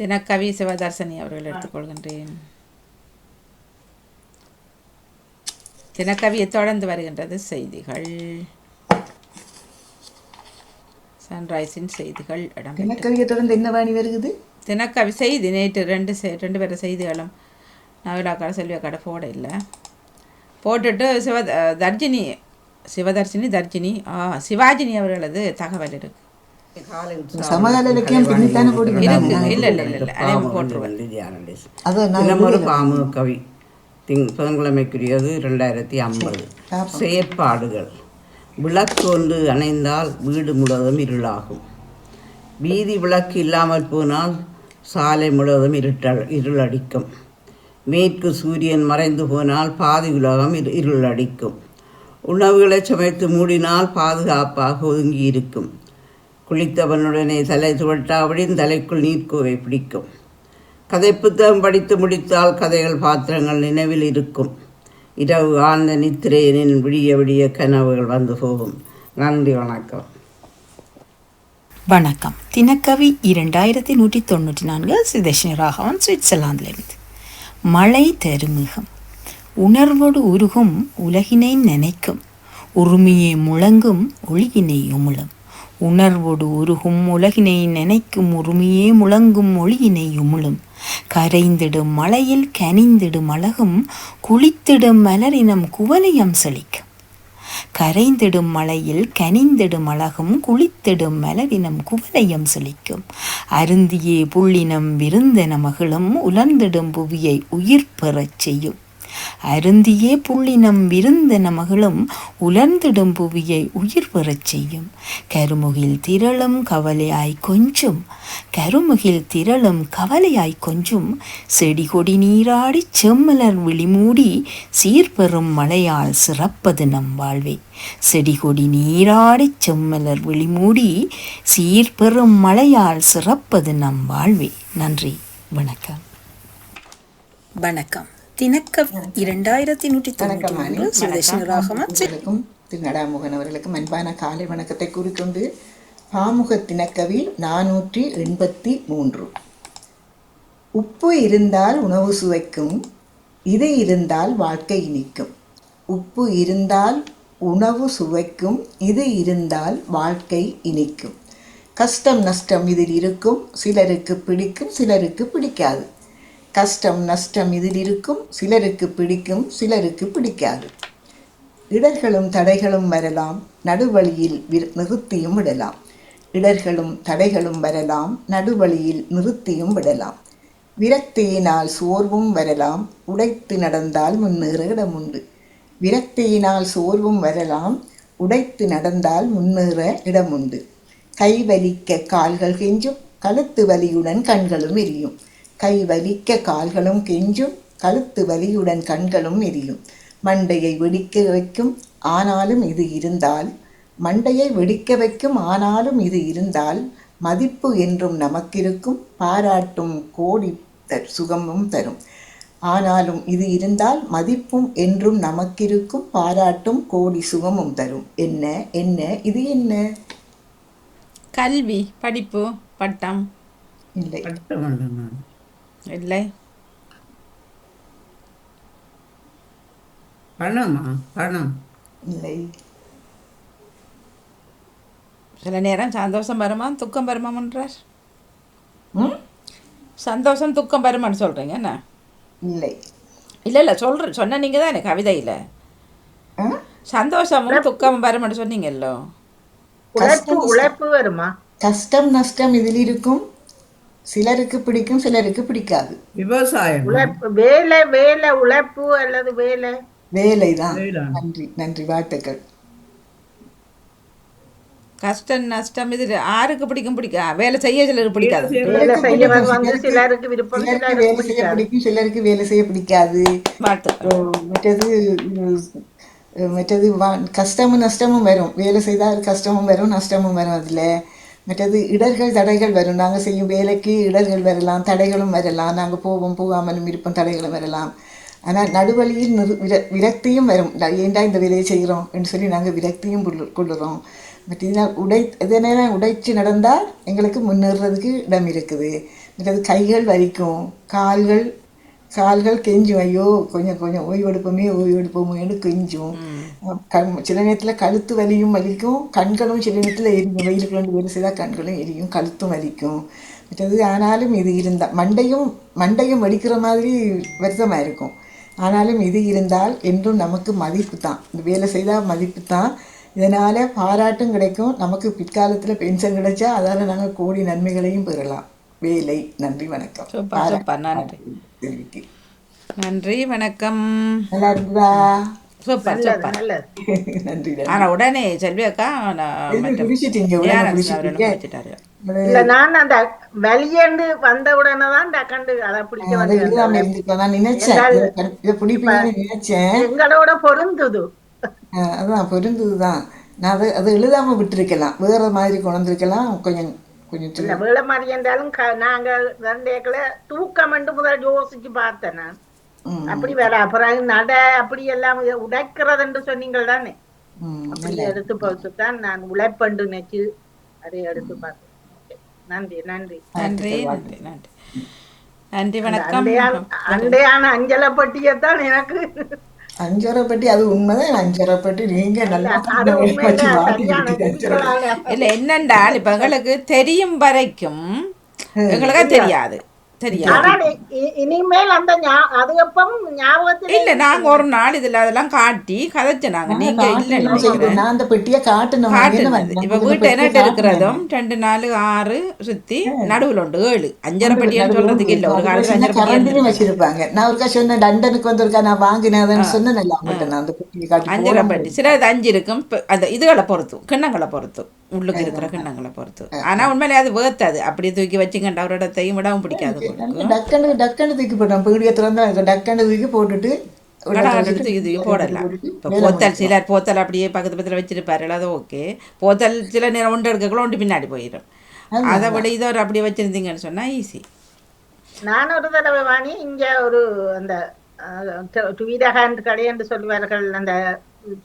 தினக்கவி சிவதர்சனி அவர்கள் எடுத்துக்கொள்கின்றேன். தினக்கவியை தொடர்ந்து வருகின்றது செய்திகள். சன்ரைஸின் செய்திகள் இடம் தினக்கவியை தொடர்ந்து என்ன வாணி வருகுது? தினக்கவி செய்தி நேற்று ரெண்டு ரெண்டு பேர செய்திகளும் நவிலாக்கார செல்வியாக்காட போட இல்லை. போட்டுட்டு சிவ தர்ஜினி சிவதர்ஷினி தர்ஜினி சிவாஜினி அவர்களது தகவல் இருக்கு. பாமு கவி. திங் புதன்கிழமைக்குரியது ரெண்டாயிரத்தி ஐம்பது செயற்பாடுகள். விளக்கு ஒன்று அணைந்தால் வீடு முழுவதும் இருளாகும். வீதி விளக்கு இல்லாமல் போனால் சாலை முழுவதும் இருட்டல் இருளடிக்கும். மேற்கு சூரியன் மறைந்து போனால் பாதி உலகம் இரு இருளடிக்கும். உணவுகளை சமைத்து மூடினால் பாதுகாப்பாக ஒதுங்கி இருக்கும் குளித்தவனுடனே தலை துவட்டாவிடின் தலைக்குள் நீர்க்குவை பிடிக்கும். கதை புத்தகம் படித்து முடித்தால் கதைகள் பாத்திரங்கள் நினைவில் இருக்கும். இரவு ஆழ்ந்த நித்திரையனின் விடிய விடிய கனவுகள் வந்து போகும். நன்றி வணக்கம். வணக்கம். தினக்கவி இரண்டாயிரத்தி நூற்றி தொண்ணூற்றி நான்கு சுதர்ஷன ராகவன் சுவிட்சர்லாந்திலிருந்து. மழை தருமிகம். உணர்வோடு உருகும் உலகினை நினைக்கும். உரிமையை முழங்கும் ஒளியினை உமிழும். உணர்வோடு உருகும் உலகினை நினைக்கும் உரிமையே முழங்கும் ஒளியினை உமிழும். கரைந்திடும் மலையில் கனிந்திடும் அழகும் குளித்திடும் மலரினம் குவலயம் செழிக்கும். கரைந்திடும் மலையில் கனிந்திடும் அழகும் குளித்திடும் மலரினம் குவலயம் செழிக்கும். அருந்தியே புள்ளினம் விருந்தென மகிழும் உலர்ந்திடும் புவியை உயிர் பெறச் செய்யும். அருந்தியே புள்ளினம் விருந்தென மகளும் உலர்ந்திடும் புவியை உயிர் பெறச் செய்யும். கருமுகில் திரளும் கவலையாய் கொஞ்சும். கருமுகில் திரளும் கவலையாய் கொஞ்சும். செடி கொடி நீராடி செம்மலர் விழிமூடி சீர்பெறும் மழையால் சிறப்பது நம் வாழ்வே. செடி கொடி நீராடி செம்மலர் விழிமூடி சீர்பெறும் மழையால் சிறப்பது நம் வாழ்வே. நன்றி. வணக்கம். வணக்கம். தினக்க இரண்டாயிரத்தி நூற்றி தொண்ணூற்றி மூன்று சுதேஷன் ராகவன் அவர்களுக்கும் திரு நடாமுகன் அவர்களுக்கும் அன்பான காலை வணக்கத்தை கூறிக்கொண்டு பாமுக தினக்கவி நானூற்றி எண்பத்தி மூன்று. உப்பு இருந்தால் உணவு சுவைக்கும் இது இருந்தால் வாழ்க்கை இனிக்கும். உப்பு இருந்தால் உணவு சுவைக்கும் இது இருந்தால் வாழ்க்கை இனிக்கும். கஷ்டம் நஷ்டம் இதில் இருக்கும் சிலருக்கு பிடிக்கும் சிலருக்கு பிடிக்காது. கஷ்டம் நஷ்டம் இதில் இருக்கும். சிலருக்கு பிடிக்கும் சிலருக்கு பிடிக்காது. இடர்களும் தடைகளும் வரலாம். நடுவழியில் நிறுத்தியும் விடலாம். இடர்களும் தடைகளும் வரலாம். நடுவழியில் நிறுத்தியும் விடலாம். விரக்தியினால் சோர்வும் வரலாம். உடைத்து நடந்தால் முன்னேற இடம் உண்டு. விரக்தியினால் சோர்வும் வரலாம். உடைத்து நடந்தால் முன்னேற இடம் உண்டு. கை வலிக்க கால்கள் கெஞ்சும். கழுத்து வலியுடன் கண்களும் எரியும். கை வலிக்க கால்களும் கெஞ்சும் கழுத்து வலியுடன் கண்களும் எரியும். மண்டையை வெடிக்க வைக்கும் ஆனாலும் இது இருந்தால் மண்டையை வெடிக்க வைக்கும் ஆனாலும் இது இருந்தால் மதிப்பு என்றும் நமக்கிருக்கும் பாராட்டும் கோடி சுகமும் தரும். ஆனாலும் இது இருந்தால் மதிப்பும் என்றும் நமக்கிருக்கும் பாராட்டும் கோடி சுகமும் தரும். என்ன என்ன இது என்ன? கல்வி படிப்பு பட்டம். இல்லை. இல்லை. பணமா? பணம். இல்லை. சில நேரம் சந்தோஷம் வருமா? துக்கம் வருமான்றார்? சந்தோஷம் துக்கம் வருமான்னு சொல்கிறீங்க என்ன? இல்லை. இல்லை இல்லை சொல்கிற சொன்ன நீங்கள் தானே கவிதையில். ஆ? சந்தோஷமும் துக்கமும் வருமான்னு சொன்னீங்கல்லோ? உழைப்பு வருமா? கஷ்டம் நஷ்டம் இதில் இருக்கும். சிலருக்கு பிடிக்கும் சிலருக்கு பிடிக்காது. விவசாயம். வேலை வேலை உழைப்பு அல்லது வேலை. வேலைதான். நன்றி நன்றி வாழ்த்துக்கள். கஷ்டம் நஷ்டம் இது யாருக்கு பிடிக்கும் பிடிக்கா வேலை செய்ய சிலருக்கு பிடிக்காது. சிலருக்கு விருப்பம் வேலை செய்ய பிடிக்காது. பிடிக்கும் சிலருக்கு வேலை செய்ய பிடிக்காது. மற்றது மற்றது கஷ்டமும் நஷ்டமும் வரும். வேலை செய்தால் கஷ்டமும் வரும் நஷ்டமும் வரும் அதில் மற்றது இடர்கள் தடைகள் வரும். நாங்கள் செய்யும் வேலைக்கு இடர்கள் வரலாம் தடைகளும் வரலாம். நாங்கள் போவோம் போகாமலும் இருப்போம் தடைகளும் வரலாம். ஆனால் நடுவழியில் நிறு விர விரக்தியும் வரும். ஏண்டா ஏன்டா இந்த வேலையை செய்கிறோம்? என்று சொல்லி நாங்கள் விரக்தியும் கொள்ளுறோம் கொள்ளுறோம். இதனால் உடை இதனால உடைச்சு நடந்தால் எங்களுக்கு முன்னேறதுக்கு இடம் இருக்குது. மற்றது கைகள் வலிக்கும் கால்கள் கால்கள் கெஞ்சும். ஐயோ கொஞ்சம் கொஞ்சம் ஓய்வெடுப்போமே ஓய்வெடுப்போமேன்னு கெஞ்சும். கண் சில நேரத்தில் கழுத்து வலியும் வலிக்கும். கண்களும் சில நேரத்தில் எரியும். வெயிலுக்கு ரெண்டு வேலை செய்தால் கண்களும் எரியும். கழுத்தும் வலிக்கும். மற்றது ஆனாலும் இது இருந்தால் மண்டையும் மண்டையும் வலிக்கிற மாதிரி வருத்தமாக இருக்கும். ஆனாலும் இது இருந்தால் என்றும் நமக்கு மதிப்பு தான். இந்த வேலை செய்தால் மதிப்பு தான். இதனால் பாராட்டும் கிடைக்கும். நமக்கு பிற்காலத்தில் பென்ஷன் கிடைச்சா அதால் நாங்கள் கோடி நன்மைகளையும் பெறலாம். வேலை நன்றி வணக்கம். நன்றி. கேள்விக்கு. நன்றி வணக்கம். நல்லா இருக்குதா சூப்பர். சூப்பர் நன்றி ஆனா உடனே செல்வி அக்கா. இல்ல நான் அந்த வெளியேண்டு வந்த உடனே தான் டக்கண்டு அதை பிடிக்க வந்து நினைச்சேன். கண்டு- நினைச்சேன். எங்களோட பொருந்துது. அதான் பொருந்ததுதான். நான் அதை அதை எழுதாம விட்டுருக்கலாம். வேற மாதிரி கொண்டிருக்கலாம் கொஞ்சம் கொஞ்சம் வேலை மாதிரி இருந்தாலும் க- நாங்க ரெண்டு ஏக்கல தூக்கம் என்று முதல் யோசிச்சு பார்த்தேன் நான் அப்படி வேற அப்புறம் நட அப்படி எல்லாம் உடைக்கிறது என்று சொன்னீங்க தானே அப்படி எடுத்து பார்த்து தான் நான் உழைப்பண்டு நினைச்சு அதை எடுத்து பார்த்தேன். நன்றி நன்றி நன்றி நன்றி நன்றி நன்றி வணக்கம் அண்டையான அண்டையான அஞ்சலை பட்டியத்தான் எனக்கு அஞ்சரை பெட்டி அது உண்மைதான். அஞ்சரை பெட்டி. நீங்க நல்லா இல்ல என்னண்டால் இப்ப எங்களுக்கு தெரியும் வரைக்கும் எங்களுக்கு தெரியாது. இனிமேல் அந்த அது எப்பவும் ஞாபகத்தில் இல்ல நாங்க ஒரு நாள் இதுல அதெல்லாம் காட்டி கதைச்சு நாங்க நீங்க இல்ல நான் அந்த பெட்டியை காட்டணும். காட்டுனது. இப்ப வீட்டு என்ன இருக்கிறதும் ரெண்டு நாலு ஆறு சுத்தி நடுவுல உண்டு ஏழு. அஞ்சரை பெட்டின்னு சொல்றதுக்கு இல்ல. ஒரு காலத்துல அஞ்சரை பெட்டி கரண்டிலும் வச்சிருப்பாங்க. நான் ஒருக்கா சொன்னேன் லண்டனுக்கு வந்திருக்கா? நான் வாங்கினேன்னு சொன்னேன். அவங்கள்ட்ட நான் அந்த பெட்டியை காட்டி அஞ்சரை பெட்டி. சில இது அஞ்சு இருக்கும். அந்த இதுகளை பொறுத்து கிண்ணங்களை பொறுத்து. உள்ளுக்கு இருக்கிற கிண்ணங்களை பொறுத்து. ஆனா உண்மையிலே அது வேர்த்தாது அப்படியே தூக்கி வச்சுக்கண்டா ஒரு இடத்தையும் விடவும் பிடிக்காது. டக்குன்னு டக்குன்னு தூக்கி போட்டோம் பீடியை திறந்தா டக்குன்னு தூக்கி போட்டுட்டு போடலாம் இப்போ போத்தல் சிலர் போத்தல் அப்படியே பக்கத்து பக்கத்தில் வச்சிருப்பாரு. அது ஓகே. போத்தல் சில நேரம் ஒன்று எடுக்கக்குள்ள ஒன்று பின்னாடி போயிடும் அதை விட இதை ஒரு அப்படியே வச்சிருந்தீங்கன்னு சொன்னா ஈஸி நான் ஒரு தடவை வாங்கி இங்க ஒரு அந்த வீரகாண்ட் கடை என்று சொல்லுவார்கள். அந்த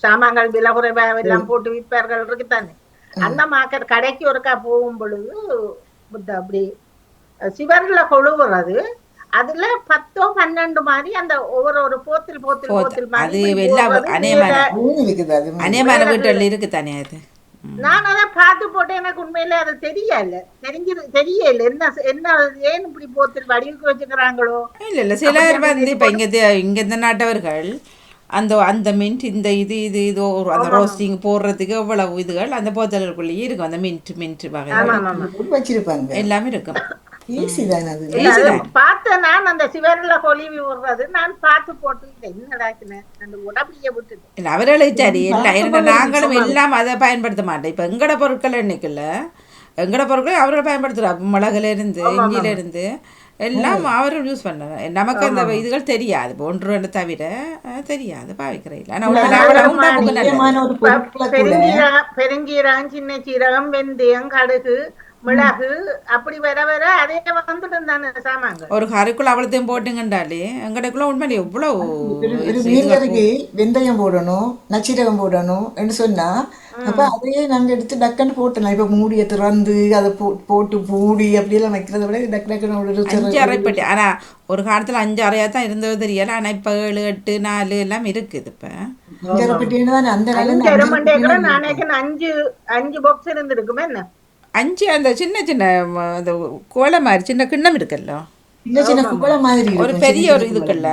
சாமான்கள் விலை குறைவா எல்லாம் போட்டு விற்பார்கள். இருக்குத்தானே அந்த மார்க்கெட் கடைக்கு ஒருக்கா போகும் பொழுது அப்படி சிவர்ல கொழுவுறது. அதுல பத்தோ பன்னெண்டு மாதிரி அந்த ஒவ்வொரு ஒரு போத்தில் போத்தில் போத்தில் அது எல்லாம் வீட்டுல இருக்கு தானே அது. நான் அதை பார்த்து போட்டு எனக்கு உண்மையில அது தெரியல. தெரிஞ்சது தெரியல. என்ன என்ன ஏன் இப்படி போத்தில் வடிவுக்கு வச்சுக்கிறாங்களோ? இல்ல இல்ல. சிலர் வந்து இப்ப இங்க இங்க இந்த நாட்டவர்கள் அந்த அந்த மின்ட் இந்த இது இது இது ஒரு அந்த ரோஸ்டிங் போடுறதுக்கு எவ்வளவு இதுகள் அந்த போத்தல்களுக்குள்ளேயே இருக்கும். அந்த மின்ட் மின்ட் வச்சிருப்பாங்க. எல்லாமே இருக்கும். பார்த்தேன். நான் அந்த சிவர்ல கொலிவி விடுறது நான் பார்த்து போட்டு என்னடாக்குனேன் அந்த உடம்பையே விட்டுட்டு இல்லை அவர்களே சரி நாங்களும் எல்லாம் அதை பயன்படுத்த மாட்டோம். இப்போ எங்கட பொருட்கள் என்னைக்குல்ல எங்கட பொருட்களை அவர்கள் பயன்படுத்துகிறாங்க மிளகுல இருந்து இஞ்சில இருந்து எல்லாம் அவர்கள் யூஸ் பண்ண நமக்கு அந்த இதுகள் தெரியாது. ஒன்று ரெண்டு தவிர தெரியாது. பாவிக்கிற இல்லை. ஆனால் பெருஞ்சீரகம் சின்ன சீரகம் வெந்தயம் கடுகு மிளகு அப்படி வர வர அதே வந்துட்டு தானே சாமான்கள். ஒரு கறிக்குள்ள அவ்வளோத்தையும் போட்டுங்கண்டாலே எங்கடக்குள்ள உண்மையில எவ்வளோ ஒரு ஒரு மீன் கறிக்கு வெந்தயம் போடணும் நச்சீரகம் போடணும் என்று சொன்னா அப்ப அதையே நாங்க எடுத்து டக்குன்னு போட்டலாம் இப்ப மூடியை திறந்து அதை போ போட்டு மூடி அப்படியெல்லாம் வைக்கிறத விட டக்கு டக்குன்னு அஞ்சு அரைப்பட்டி ஆனால் ஒரு காலத்தில் அஞ்சு அறையாக தான் இருந்தது தெரியல. ஆனால் இப்போ ஏழு எட்டு நாலு எல்லாம் இருக்குது இப்போ. அந்த அஞ்சு அரமண்டேக்கிற நானேக்கு அஞ்சு அஞ்சு பாக்ஸ் இருந்திருக்குமே என்ன? அஞ்சு அந்த சின்ன சின்ன அந்த கோலை மாதிரி சின்ன கிண்ணம் இருக்குல்ல? சின்ன சின்ன குப்பளை மாதிரி ஒரு பெரிய ஒரு இதுக்குள்ள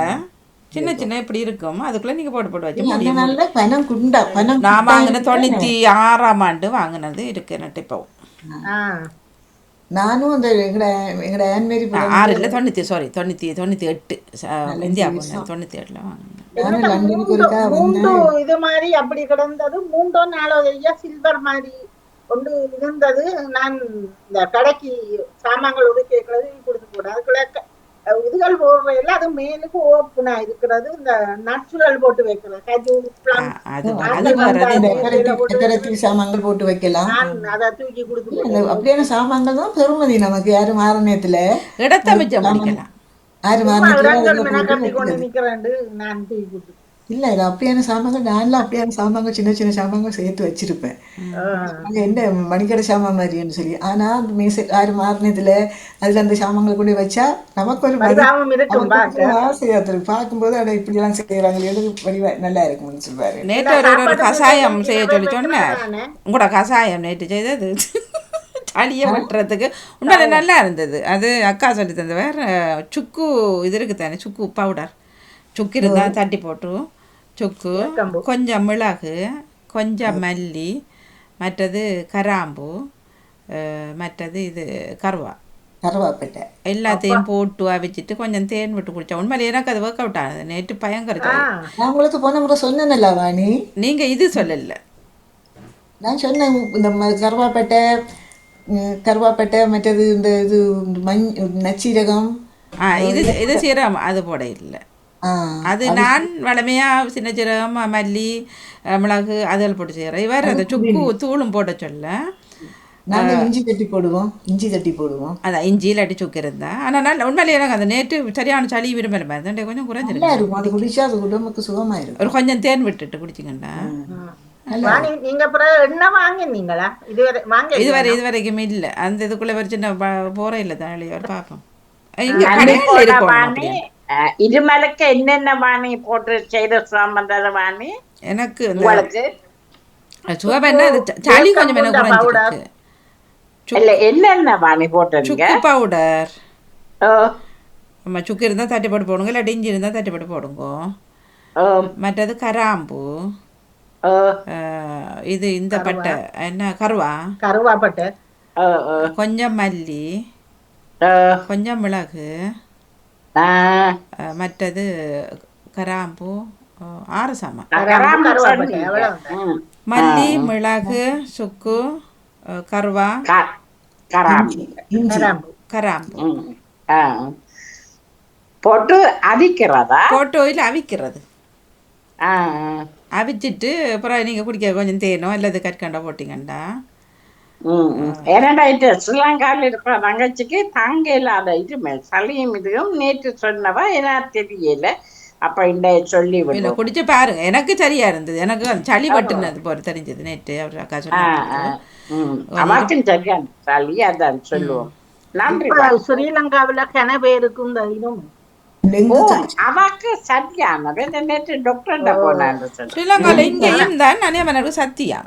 சின்ன சின்ன இப்படி இருக்கும். அதுக்குள்ள நீங்க போட்டு போட்டு வச்சு பணம் குண்டா பணம் நான் வாங்கின தொண்ணூத்தி ஆறாம் ஆண்டு வாங்கினது இருக்கு நட்டு இப்போ. நானும் அந்த எங்கட எங்கட ஆன்மேரி ஆறு இல்லை தொண்ணூத்தி சாரி தொண்ணூத்தி தொண்ணூத்தி எட்டு இந்தியா போனேன் தொண்ணூத்தி எட்டுல வாங்கினேன் இது மாதிரி அப்படி கிடந்தது. மூன்றோ நாலோ ஐயா சில்வர் மாதிரி. ஒன்று இருந்தது. நான் இந்த கடைக்கு சாமான்கள் ஒதுக்கி வைக்கிறது கொடுத்து போடுறேன் அதுக்குள்ள இதுகள் போடுறதில்ல அது மேலுக்கு ஓப்பனா இருக்கிறது. இந்த நட்ஸுகள் போட்டு வைக்கிறது. கஜு சாமான்கள் போட்டு வைக்கலாம். நான் அதை தூக்கி கொடுத்து அப்படியான சாமான்கள் தான் பெருமதி நமக்கு. யாரும் மாற நேரத்துல. இடத்த மிச்சம் கொண்டு வைக்கிறது. நிக்கிறேன் நான் தூக்கி கொடுத்து இல்லை இது அப்படியான சாமான்கள் நான்லாம் அப்படியான சாமான்கள் சின்ன சின்ன சாமான்கள் சேர்த்து வச்சிருப்பேன். அங்க என்ன மணிக்கடை சாமான் மாதிரின்னு சொல்லி. ஆனா அந்த மேசை ஆறு மாறினதுல அதுல அந்த சாமான்களை கொண்டு வச்சா நமக்கு ஒரு ஆசையா இருக்கு பார்க்கும்போது அட இப்படி எல்லாம் செய்யறாங்களே எது வடிவா நல்லா இருக்கும்னு சொல்லுவாரு. நேற்று ஒரு கஷாயம் செய்ய சொல்லி சொன்னார் தானே? உங்களோட கஷாயம் நேற்று செய்தது சளியை வெட்டுறதுக்கு. உண்மையில நல்லா இருந்தது. அது அக்கா சொல்லி தந்த வேற சுக்கு இது இருக்கு தானே சுக்கு பவுடர் சுக்கு இருந்தால் தட்டி போட்டு சுக்கு கொஞ்சம் மிளகு கொஞ்சம் மல்லி மற்றது கராம்பு மற்றது இது கருவா. கருவாப்பட்டை. எல்லாத்தையும் போட்டு அவிச்சிட்டு கொஞ்சம் தேன் விட்டு குடித்தேன் உண்மையில எனக்கு அது ஒர்க் அவுட் ஆனது நேற்று பயங்கர உங்களுக்கு போன முறை சொன்னேன்ல வாணி. நீங்க இது சொல்லல. நான் சொன்னேன் இந்த கருவாப்பட்டை கருவாப்பட்டை மற்றது இந்த இது மண் நச்சீரகம். ஆ இது இது சீரகம் அது போட இல்லை. அது நான் வளமையா சின்ன சீரகம் மல்லி மிளகு அதெல்லாம் போட்டு செய்கிறேன் இவர் அந்த சுக்கு தூளும் போட சொல்ல இஞ்சி தட்டி போடுவோம் இஞ்சி தட்டி போடுவோம் அதான் இஞ்சி இல்லாட்டி சுக்கு இருந்தா ஆனால் நல்ல உண்மையிலே எனக்கு அந்த நேற்று சரியான சளி விரும்பல மாதிரி கொஞ்சம் நல்லா குறைஞ்சிருக்கு இருக்கும் அது குடிச்சா அது உடம்புக்கு சுகமா இருக்கும் ஒரு கொஞ்சம் தேன் விட்டுட்டு குடிச்சிங்கண்டா இதுவரை வாங்க இதுவரை இது வரைக்கும் இல்லை அந்த இதுக்குள்ளே ஒரு சின்ன போகிற இல்லை தான் வெளியே பார்ப்போம் இங்கே கடையில் இருக்கும் இருமலுக்கு என்னென்ன வாணி போட்டு செய்த சம்பந்தத வாணி எனக்கு உங்களுக்கு சுகம் என்ன அது ச- சளி கொஞ்சம் குறைஞ்சிருக்கு இல்ல என்னென்ன வாணி போட்டீங்க சுக்கு பவுடர் நம்ம சுக்கு இருந்தால் தட்டி போட்டு போடுங்க இல்லாட்டி இஞ்சி இருந்தால் தட்டி போட்டு போடுங்க மற்றது கராம்பு இது இந்த பட்டை என்ன கருவா கருவாப்பட்டை ஓ ஓ கொஞ்சம் மல்லி கொஞ்சம் மிளகு மற்றது கராம்பு ஆறு சாமான். மல்லி மிளகு சுக்கு கருவா. கராம்பு. இஞ்சி. கிராம்பு. கராம்பு. ம். ஆ. போட்டு அடிக்கிறதா போட்டு ஓயில் அவிக்கிறது. அவிச்சிட்டு அப்புறம் நீங்கள் குடிக்க கொஞ்சம் தேனோ அல்லது கற்கண்டோ போட்டிங்கண்டா. இது ஸ்ரீலங்காவில் இருக்கிற தங்கச்சிக்கு தாங்க இல்லாத இது சளியும் இதுவும் நேற்று சொன்னவா ஏன்னா தெரியல. அப்ப இந்த சொல்லி குடிச்சு பாருங்க. எனக்கு சரியா இருந்தது. எனக்கு சளி வட்டுனது போல தெரிஞ்சது நேற்று. அவர் அக்கா சொன்னாங்க சரியான சளி அதான் சொல்லுவோம். நன்றி. ஸ்ரீலங்காவுல கன பேருக்கு இந்த இதுவும் அவக்கு இந்த நேற்று டாக்டர் ஸ்ரீலங்காவில் இங்கேயும் தான் அநியமனருக்கு சத்தியா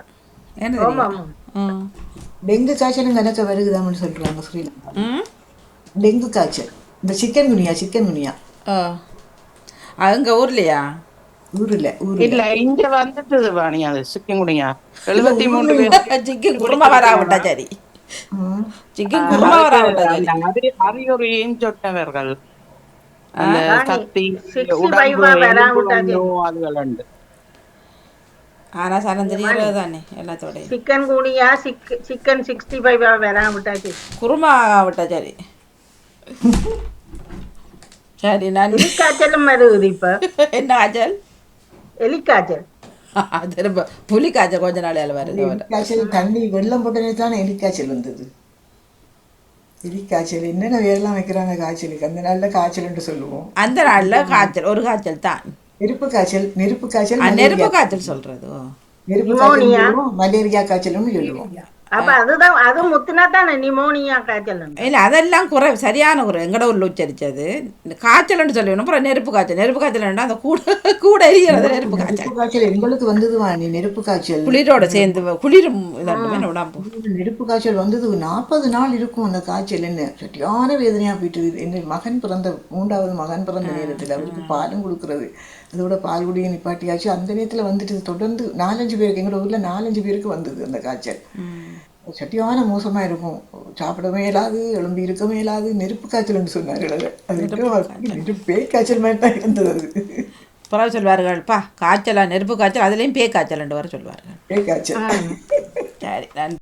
என்ன டெங்கு காய்ச்சலும் கணக்க வருகுதாம்னு சொல்றாங்க ஸ்ரீலங்கா. ம்? டெங்கு காய்ச்சல். இந்த சிக்கன் குனியா சிக்கன் குனியா. ஆ. அங்க ஊர்லையா? ஊர்ல ஊர்ல. இல்ல இங்க வந்துட்டு வாணி அது சிக்கங்குடியா எழுபத்தி மூன்று பேர். சிக்கன் குருமா வராவிட்டா சரி. சிக்கன் குருமா வராவிட்டா சரி. அறிகுறியும் சொன்னவர்கள் அந்த 65 உடம்பு. நோய் உண்டு ஆனா சனம் தெரியறது தானே எல்லாத்தோடையும் சிக்கன் கூனியா சிக்கன் சிக்ஸ்டி ஃபைவ் வேறாம் விட்டாச்சு குருமா ஆகவிட்டா சரி சரி நன்றி எலிக்காய்ச்சலும் வருது இப்ப என்ன காய்ச்சல் எலிக்காய்ச்சல் திரும்ப புலி காய்ச்சல் கொஞ்ச நாளையால வருது. எலிக்காய்ச்சல் தண்ணி வெள்ளம் போட்டனே தானே எலிக்காய்ச்சல் வந்தது எலிக்காய்ச்சல் என்னென்ன வேறெல்லாம் வைக்கிறாங்க காய்ச்சலுக்கு அந்த நாள்ல காய்ச்சல்னு சொல்லுவோம் அந்த நாள்ல காய்ச்சல் ஒரு காய்ச்சல் தான் நெருப்பு காய்ச்சல் நெருப்பு காய்ச்சல். நெருப்பு காய்ச்சல் சொல்றது. நெருப்பு காய்ச்சல் மலேரியா காய்ச்சல்னு சொல்லுவோம் அப்ப அதுதான் அது முத்துனா தானே நிமோனியா காய்ச்சல் இல்ல அதெல்லாம் குறை சரியான குறை. எங்கட ஊர்ல உச்சரிச்சது. இந்த காய்ச்சல்னு சொல்லணும் அப்புறம் நெருப்பு காய்ச்சல். நெருப்பு காய்ச்சல் அந்த கூட கூட எரிகிறது நெருப்பு காய்ச்சல். காய்ச்சல் எங்களுக்கு வந்தது வாணி நெருப்பு காய்ச்சல். குளிரோட சேர்ந்து குளிரும் உடம்பு நெருப்பு காய்ச்சல் வந்தது நாற்பது நாள் இருக்கும் அந்த காய்ச்சல். என்ன சரியான வேதனையா போயிட்டு என் மகன் பிறந்த மூன்றாவது மகன் பிறந்த நேரத்தில் அவருக்கு பாலும் கொடுக்கறது. அதோட பால் குடியை நிப்பாட்டியாச்சு. அந்த நேரத்தில் வந்துட்டு தொடர்ந்து நாலஞ்சு பேருக்கு எங்களோட ஊர்ல நாலஞ்சு பேருக்கு வந்தது அந்த காய்ச்சல். சட்டியான மோசமா இருக்கும். சாப்பிடவே இயலாது எழும்பி இருக்கவே இயலாது நெருப்பு காய்ச்சல்னு சொன்னார்கள் அது பேய் காய்ச்சல் மாதிரி தான் இருந்தது அது. பிறகு சொல்வார்கள் பா காய்ச்சலா நெருப்பு காய்ச்சல் அதுலேயும் பேய் காய்ச்சல் வர சொல்வார்கள். பேய் காய்ச்சல். சரி நன்றி.